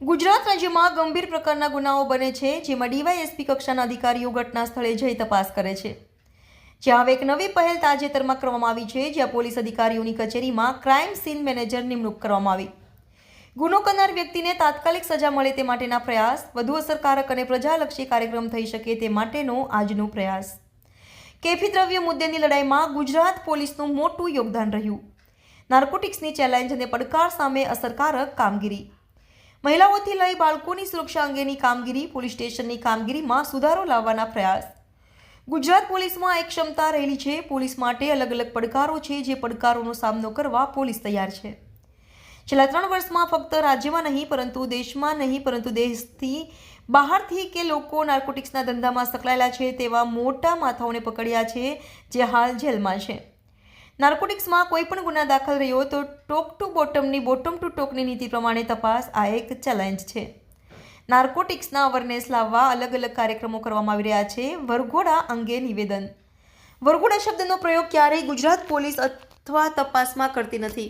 ગુજરાત રાજ્યમાં ગંભીર પ્રકારના ગુનાઓ બને છે, જેમાં ડીવાયએસપી કક્ષાના અધિકારીઓ ઘટના સ્થળે જઈ તપાસ કરે છે. જ્યાં હવે એક નવી પહેલ તાજેતરમાં કરવામાં આવી છે, જ્યાં પોલીસ અધિકારીઓની કચેરીમાં ક્રાઇમ સીન મેનેજર નિમણૂક કરવામાં આવી. ગુનો કરનાર વ્યક્તિને તાત્કાલિક સજા મળે તે માટેના પ્રયાસ, વધુ અસરકારક અને પ્રજાલક્ષી કાર્યક્રમ થઈ શકે તે માટેનો આજનો પ્રયાસ. કેફી દ્રવ્ય મુદ્દેની લડાઈમાં ગુજરાત પોલીસનું મોટું યોગદાન રહ્યું. નાર્કોટિક્સની ચેલેન્જ અને પડકાર સામે અસરકારક કામગીરી. મહિલાઓથી લઈ બાળકોની સુરક્ષા અંગેની કામગીરી, પોલીસ સ્ટેશનની કામગીરીમાં સુધારો લાવવાના પ્રયાસ. ગુજરાત પોલીસમાં એક ક્ષમતા રહેલી છે. પોલીસ માટે અલગ અલગ પડકારો છે જે પડકારોનો સામનો કરવા પોલીસ તૈયાર છે. છેલ્લા ત્રણ વર્ષમાં ફક્ત રાજ્યમાં નહીં, પરંતુ દેશમાં નહીં, પરંતુ દેશથી બહારથી કે લોકો નાર્કોટિક્સના ધંધામાં સંકળાયેલા છે તેવા મોટા માથાઓને પકડ્યા છે, જે હાલ જેલમાં છે. નાર્કોટિક્સમાં કોઈ પણ ગુના દાખલ રહ્યો તો ટોક ટુ બોટમની, બોટમ ટુ ટોકની નીતિ પ્રમાણે તપાસ આ એક ચેલેન્જ છે. નાર્કોટિક્સના અવેરનેસ લાવવા અલગ અલગ કાર્યક્રમો કરવામાં આવી રહ્યા છે, વરઘોડા અંગે નિવેદન. વરઘોડા શબ્દનો પ્રયોગ ક્યારેય ગુજરાત પોલીસ અથવા તપાસમાં કરતી નથી.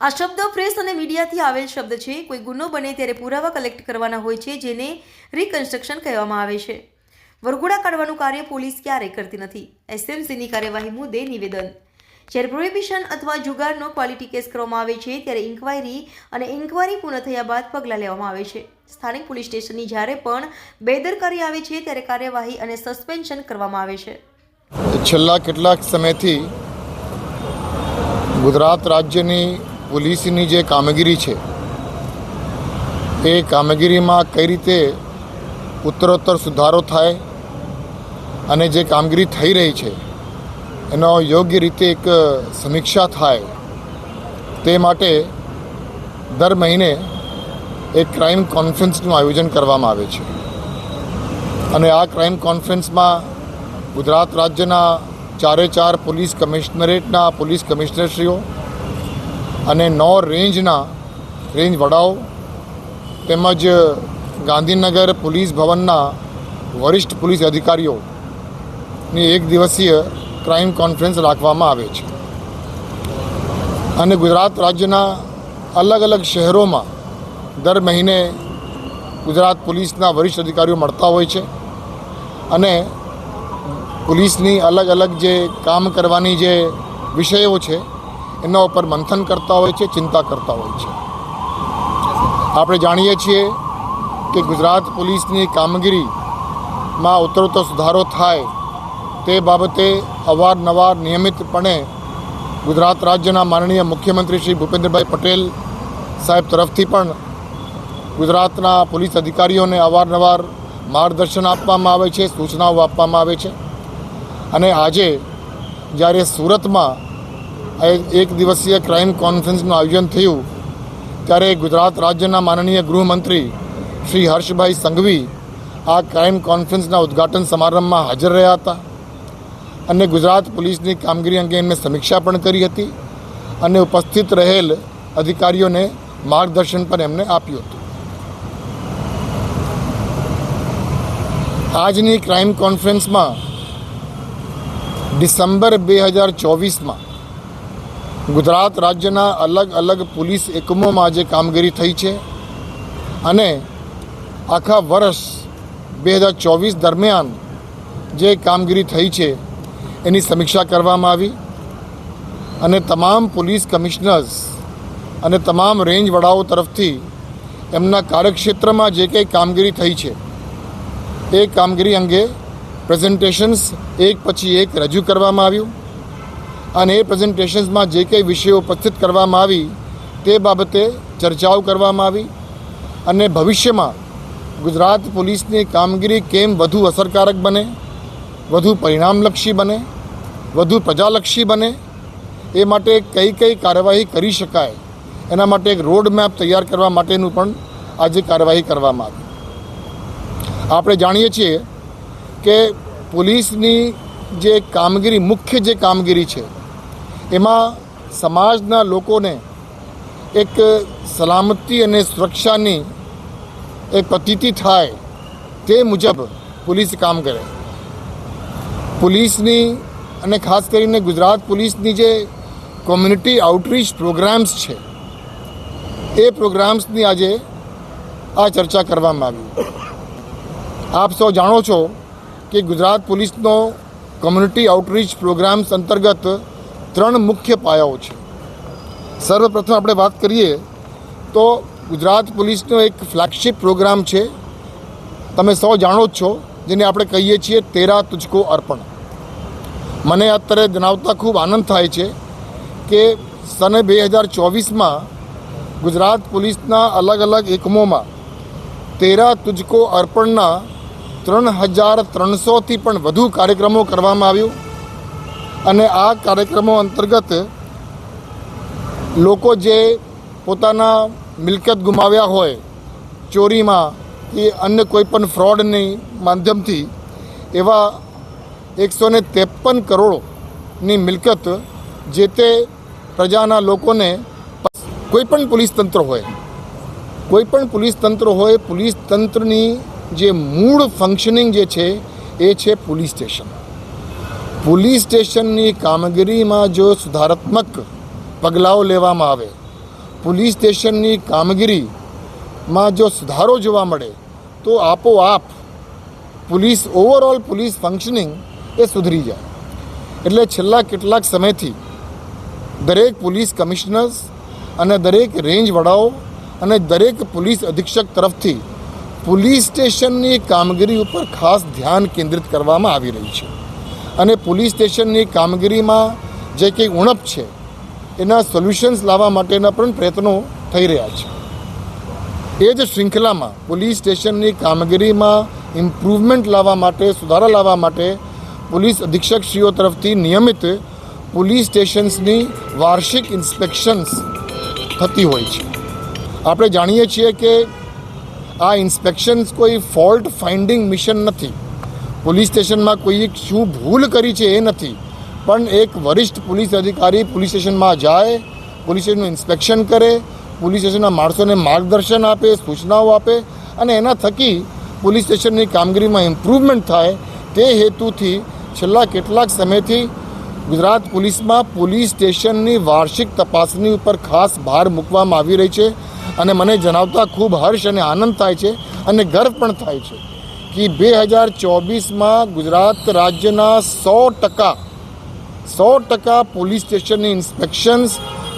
આ શબ્દ પ્રેસ અને મીડિયાથી આવેલ શબ્દ છે. કોઈ ગુનો બને ત્યારે પુરાવા કલેક્ટ કરવાના હોય છે, જેને રિકન્સ્ટ્રક્શન કહેવામાં આવે છે. વરઘોડા કાઢવાનું કાર્ય પોલીસ ક્યારેય કરતી નથી. એસએમસીની કાર્યવાહી મુદ્દે નિવેદન. જ્યારે પ્રોહિબિશન અથવા જુગારનો ક્વોલિટી કેસ કરવામાં આવે છે, ત્યારે ઇન્ક્વાયરી અને ઇન્ક્વાયરી પૂર્ણ થયા બાદ પગલાં લેવામાં આવે છે. સ્થાનિક પોલીસ સ્ટેશનની જ્યારે પણ બેદરકારી આવે છે, ત્યારે કાર્યવાહી અને સસ્પેન્શન કરવામાં આવે છે. છેલ્લા કેટલાક સમયથી ગુજરાત રાજ્યની પોલીસની જે કામગીરી છે, એ કામગીરીમાં કઈ રીતે ઉત્તરોત્તર સુધારો થાય અને જે કામગીરી થઈ રહી છે, એનો યોગ્ય રીતે એક સમીક્ષા થાય, તે માટે દર મહિને એક ક્રાઇમ કોન્ફરન્સનું આયોજન કરવામાં આવે છે. અને આ ક્રાઇમ કોન્ફરન્સમાં ગુજરાત રાજ્યના ચારે ચાર પોલીસ કમિશનરેટના પોલીસ કમિશનરશ્રીઓ અને નવ રેન્જના રેન્જ વડાઓ તેમજ ગાંધીનગર પોલીસ ભવનના વરિષ્ઠ પોલીસ અધિકારીઓની એક દિવસીય ક્રાઇમ કોન્ફરન્સ રાખવામાં આવે છે. અને ગુજરાત રાજ્યના અલગ અલગ શહેરોમાં દર મહિને ગુજરાત પોલીસના વરિષ્ઠ અધિકારીઓ મળતા હોય છે. અને પોલીસની અલગ અલગ જે કામ કરવાની જે વિષયો છે, એના ઉપર મંથન કરતા હોય છે, ચિંતા કરતા હોય છે. આપણે જાણીએ છીએ કે ગુજરાત પોલીસની કામગીરીમાં ઉત્તરોત્તર સુધારો થાય તે બાબતે અવારનવાર નિયમિતપણે ગુજરાત રાજ્યના માનનીય મુખ્યમંત્રી શ્રી ભૂપેન્દ્રભાઈ પટેલ સાહેબ તરફથી પણ ગુજરાતના પોલીસ અધિકારીઓને અવારનવાર માર્ગદર્શન આપવામાં આવે છે, સૂચનાઓ આપવામાં આવે છે. અને આજે જ્યારે સુરતમાં એક દિવસીય ક્રાઇમ કોન્ફરન્સનું આયોજન થયું, ત્યારે ગુજરાત રાજ્યના માનનીય ગૃહમંત્રી શ્રી હર્ષભાઈ સંઘવી આ ક્રાઇમ કોન્ફરન્સના ઉદ્ઘાટન સમારંભમાં હાજર રહ્યા હતા. અને ગુજરાત પોલીસની કામગીરી અંગે એમને સમીક્ષા પણ કરી હતી અને ઉપસ્થિત રહેલ અધિકારીઓને માર્ગદર્શન પણ એમને આપ્યું હતું. આજની ક્રાઇમ કોન્ફરન્સમાં ડિસેમ્બર બે હજાર ચોવીસમાં ગુજરાત રાજ્યના અલગ અલગ પોલીસ એકમોમાં જે કામગીરી થઈ છે અને આખા વર્ષ બે હજાર ચોવીસ દરમિયાન જે કામગીરી થઈ છે એની સમીક્ષા કરવામાં આવી અને તમામ પોલીસ કમિશનર્સ અને તમામ રેન્જ વડાઓ તરફથી એમના કાર્યક્ષેત્રમાં જે કંઈ કામગીરી થઈ છે, એ કામગીરી અંગે પ્રેઝન્ટેશન્સ એક પછી એક રજૂ કરવામાં આવ્યું અને એ પ્રેઝન્ટેશન્સમાં જે કંઈ વિષયો ઉપસ્થિત કરવામાં આવી તે બાબતે ચર્ચાઓ કરવામાં આવી અને ભવિષ્યમાં ગુજરાત પોલીસની કામગીરી કેમ વધુ અસરકારક બને વધુ પરિણામલક્ષી બને, વધુ પ્રજાલક્ષી બને, એ માટે કઈ કઈ કાર્યવાહી કરી શકાય, એના માટે એક રોડ મેપ તૈયાર કરવા માટેનું પણ આજે કાર્યવાહી કરવામાં આવી. આપણે જાણીએ છીએ કે પોલીસની જે કામગીરી, મુખ્ય જે કામગીરી છે, એમાં સમાજના લોકોને એક સલામતી અને સુરક્ષાની એક પ્રતીતિ થાય તે મુજબ પોલીસ કામ કરે. પોલીસની અને ખાસ કરીને ગુજરાત પોલીસની જે કોમ્યુનિટી આઉટરીચ પ્રોગ્રામ્સ છે, એ પ્રોગ્રામ્સની આજે આ ચર્ચા કરવામાં આવી. આપ સૌ જાણો છો કે ગુજરાત પોલીસનો કોમ્યુનિટી આઉટરીચ પ્રોગ્રામ્સ અંતર્ગત ત્રણ મુખ્ય પાયાઓ છે. સર્વપ્રથમ આપણે વાત કરીએ તો ગુજરાત પોલીસનો એક ફ્લેગશિપ પ્રોગ્રામ છે. તમે સૌ જાણો જ છો જેને આપણે કહીએ છીએ તેરા તુજકો અર્પણ. મને અત્યારે જણાવતા ખૂબ આનંદ થાય છે કે સને બે હજાર ચોવીસમાં ગુજરાત પોલીસના અલગ અલગ એકમોમાં તેરા તુજકો અર્પણના ત્રણ હજાર ત્રણસોથી પણ વધુ કાર્યક્રમો કરવામાં આવ્યું અને આ કાર્યક્રમો અંતર્ગત લોકો જે પોતાના મિલકત ગુમાવ્યા હોય ચોરીમાં કે અન્ય કોઈ પણ ફ્રોડની માધ્યમથી એવા એકસો ને ત્રેપન કરોડની મિલકત જે તે પ્રજાના લોકોને કોઈપણ પોલીસ તંત્ર હોય કોઈપણ પોલીસ તંત્ર હોય, પોલીસ તંત્રની જે મૂળ ફંક્શનિંગ જે છે, એ છે પોલીસ સ્ટેશન. પોલીસ સ્ટેશનની કામગીરીમાં જો સુધારાત્મક પગલાઓ લેવામાં આવે, પોલીસ સ્ટેશનની કામગીરીમાં જો સુધારો જોવા મળે, તો આપોઆપ પોલીસ ઓવરઓલ પોલીસ ફંક્શનિંગ એ સુધરી જાય. એટલે છેલ્લા કેટલાક સમયથી દરેક પોલીસ કમિશનર્સ અને દરેક રેન્જ વડાઓ અને દરેક પોલીસ અધિક્ષક તરફથી પોલીસ સ્ટેશનની કામગીરી ઉપર ખાસ ધ્યાન કેન્દ્રિત કરવામાં આવી રહી છે. અને પોલીસ સ્ટેશનની કામગીરીમાં જે કંઈ ઉણપ છે, એના સોલ્યુશન્સ લાવવા માટેના પણ પ્રયત્નો થઈ રહ્યા છે. એ જ શૃંખલામાં પોલીસ સ્ટેશનની કામગીરીમાં ઇમ્પ્રુવમેન્ટ લાવવા માટે, સુધારા લાવવા માટે પોલીસ અધિક્ષકશ્રીઓ તરફથી નિયમિત પોલીસ સ્ટેશન્સની વાર્ષિક ઇન્સ્પેક્શન્સ થતી હોય છે. આપણે જાણીએ છીએ કે આ ઇન્સ્પેક્શન્સ કોઈ ફોલ્ટ ફાઇન્ડિંગ મિશન નથી. પોલીસ સ્ટેશનમાં કોઈ શું ભૂલ કરી છે એ નથી. પણ એક વરિષ્ઠ પોલીસ અધિકારી પોલીસ સ્ટેશનમાં જાય, પોલીસ સ્ટેશનનું ઇન્સ્પેક્શન કરે પોલીસ સ્ટેશનના માણસોને માર્ગદર્શન આપે, સૂચનાઓ આપે અને એના થકી પોલીસ સ્ટેશનની કામગીરીમાં ઇમ્પ્રુવમેન્ટ થાય તે હેતુથી છેલ્લા કેટલાક સમયથી ગુજરાત પોલીસમાં પોલીસ સ્ટેશનની વાર્ષિક તપાસની ઉપર ખાસ ભાર મૂકવામાં આવી રહી છે અને મને જણાવતા ખૂબ હર્ષ અને આનંદ થાય છે અને ગર્વ પણ થાય છે કે બે હજાર ચોવીસમાં ગુજરાત રાજ્યના સો ટકા સો ટકા પોલીસ સ્ટેશનની ઇન્સ્પેક્શન્સ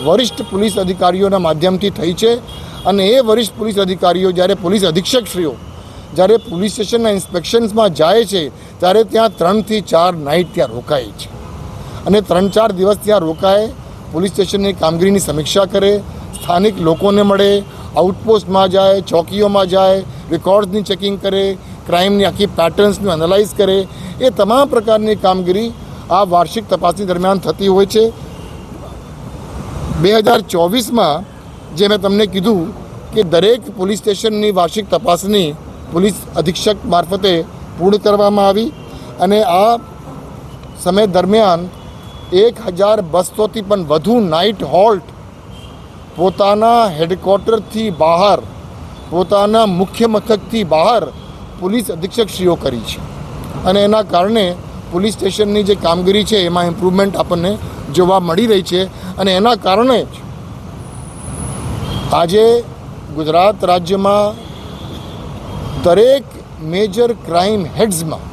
વરિષ્ઠ પોલીસ અધિકારીઓના માધ્યમથી થઈ છે અને એ વરિષ્ઠ પોલીસ અધિકારીઓ જ્યારે પોલીસ અધિક્ષકશ્રીઓ જ્યારે પોલીસ સ્ટેશનના ઇન્સ્પેક્શન્સમાં જાય છે, ત્યારે ત્યાં ત્રણથી ચાર નાઇટ ત્યાં રોકાય છે. અને ત્રણ ચાર દિવસ ત્યાં રોકાય, પોલીસ સ્ટેશનની કામગીરીની સમીક્ષા કરે, સ્થાનિક લોકોને મળે, આઉટપોસ્ટમાં જાય, ચોકીઓમાં જાય, રેકોર્ડ્સની ચેકિંગ કરે, ક્રાઇમની આખી પેટર્ન્સનું એનાલાઇઝ કરે, એ તમામ પ્રકારની કામગીરી આ વાર્ષિક તપાસની દરમિયાન થતી હોય છે. બે હજાર ચોવીસમાં જે મેં તમને કીધું કે દરેક પોલીસ સ્ટેશનની વાર્ષિક તપાસની પોલીસ અધિક્ષક મારફતે પૂર્ણ કરવામાં આવી અને આ સમય દરમિયાન એક હજાર બસોથી પણ વધુ નાઇટ હોલ્ટ પોતાના હેડક્વાર્ટરથી બહાર, પોતાના મુખ્ય મથકથી બહાર પોલીસ અધિક્ષકશ્રીઓ કરી છે. અને એના કારણે પોલીસ સ્ટેશનની જે કામગીરી છે, એમાં ઇમ્પ્રુવમેન્ટ આપણને જોવા મળી રહી છે અને એના કારણે જ આજે ગુજરાત રાજ્યમાં દરેક મેજર ક્રાઇમ હેડ્સમાં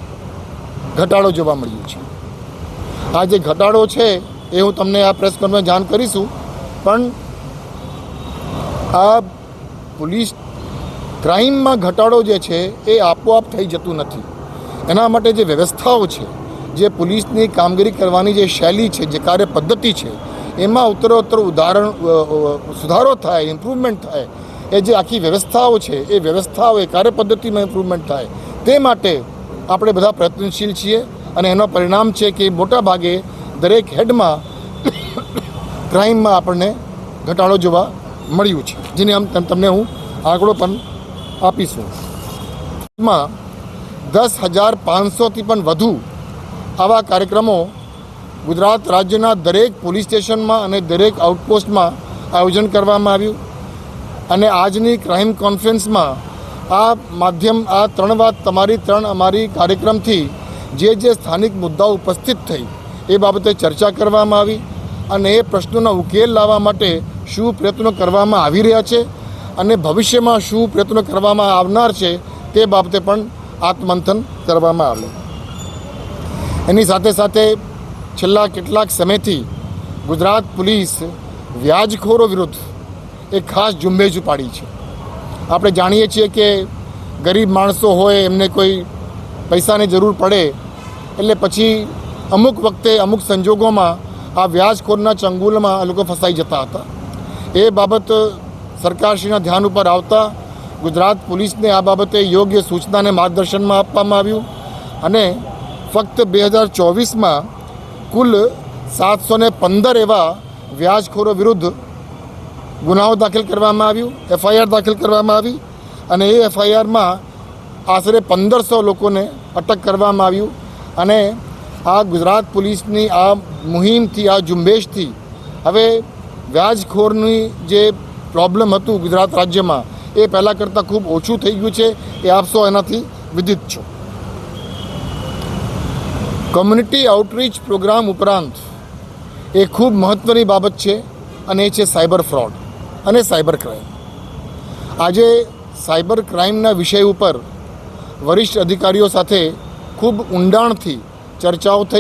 ઘટાડો જોવા મળ્યો છે. આ જે ઘટાડો છે, એ હું તમને આ પ્રેસ કોન્ફરન્સ જાણ કરીશું, પણ આ પોલીસ ક્રાઇમમાં ઘટાડો જે છે, એ આપોઆપ થઈ જતું નથી. એના માટે જે વ્યવસ્થાઓ છે જે પોલીસની કામગીરી કરવાની જે શૈલી છે, જે કાર્ય પદ્ધતિ છે, એમાં ઉત્તરોત્તર ઉદાહરણ સુધારો થાય ઇમ્પ્રુવમેન્ટ થાય, એ જે આખી વ્યવસ્થાઓ છે, એ વ્યવસ્થાઓ, એ કાર્ય પદ્ધતિમાં ઇમ્પ્રુવમેન્ટ થાય, તે માટે આપણે બધા પ્રયત્નશીલ છીએ અને એનો પરિણામ છે કે મોટા ભાગે દરેક હેડમાં ક્રાઇમમાં આપણને ઘટાડો જોવા મળ્યું છે, જેને આમ તમને હું આંકડો પણ આપીશું. દસ હજાર પાંચસોથી પણ વધુ આવા કાર્યક્રમો ગુજરાત રાજ્યના દરેક પોલીસ સ્ટેશનમાં અને દરેક આઉટપોસ્ટમાં આયોજન કરવામાં આવ્યું. અને આજની ક્રાઇમ કોન્ફરન્સમાં આ માધ્યમ, આ ત્રણ વાત, તમારી ત્રણ અમારી કાર્યક્રમથી જે જે સ્થાનિક મુદ્દાઓ ઉપસ્થિત થઈ એ બાબતે ચર્ચા કરવામાં આવી અને એ પ્રશ્નોના ઉકેલ લાવવા માટે શું પ્રયત્નો કરવામાં આવી રહ્યા છે અને ભવિષ્યમાં શું પ્રયત્નો કરવામાં આવનાર છે તે બાબતે પણ આત્મમંથન કરવામાં આવ્યું. એની સાથે સાથે છેલ્લા કેટલાક સમયથી ગુજરાત પોલીસ વ્યાજખોરો વિરુદ્ધ એક ખાસ ઝુંબેશ ઉપાડી છે. આપણે જાણીએ છીએ કે ગરીબ માણસો હોય, એમને કોઈ પૈસાની જરૂર પડે, એટલે પછી અમુક વખતે અમુક સંજોગોમાં આ વ્યાજખોરના ચંગુલમાં લોકો ફસાઈ જતા હતા. એ બાબત સરકારશ્રીના ધ્યાન ઉપર આવતા ગુજરાત પોલીસને આ બાબતે યોગ્ય સૂચનાને માર્ગદર્શનમાં આપવામાં આવ્યું અને ફક્ત બે હજાર ચોવીસમાં કુલ સાતસો ને પંદર એવા વ્યાજખોરો વિરુદ્ધ ગુનાઓ દાખલ કરવામાં આવ્યું, એફઆઈઆર દાખલ કરવામાં આવી અને એ એફઆઈઆરમાં આશરે પંદરસો લોકોને અટક કરવામાં આવ્યું અને આ ગુજરાત પોલીસની આ મુહિમથી, આ ઝુંબેશથી હવે વ્યાજખોરની જે પ્રોબ્લેમ હતું ગુજરાત રાજ્યમાં, એ પહેલાં કરતાં ખૂબ ઓછું થઈ ગયું છે. એ આપ સૌ એનાથી વિદિત છો. કોમ્યુનિટી આઉટરીચ પ્રોગ્રામ ઉપરાંત એ ખૂબ મહત્ત્વની બાબત છે અને એ છે સાયબર ફ્રોડ અને સાયબર ક્રાઇમ. આજે સાયબર ક્રાઇમના વિષય ઉપર વરિષ્ઠ અધિકારીઓ સાથે ખૂબ ઊંડાણથી ચર્ચાઓ થઈ.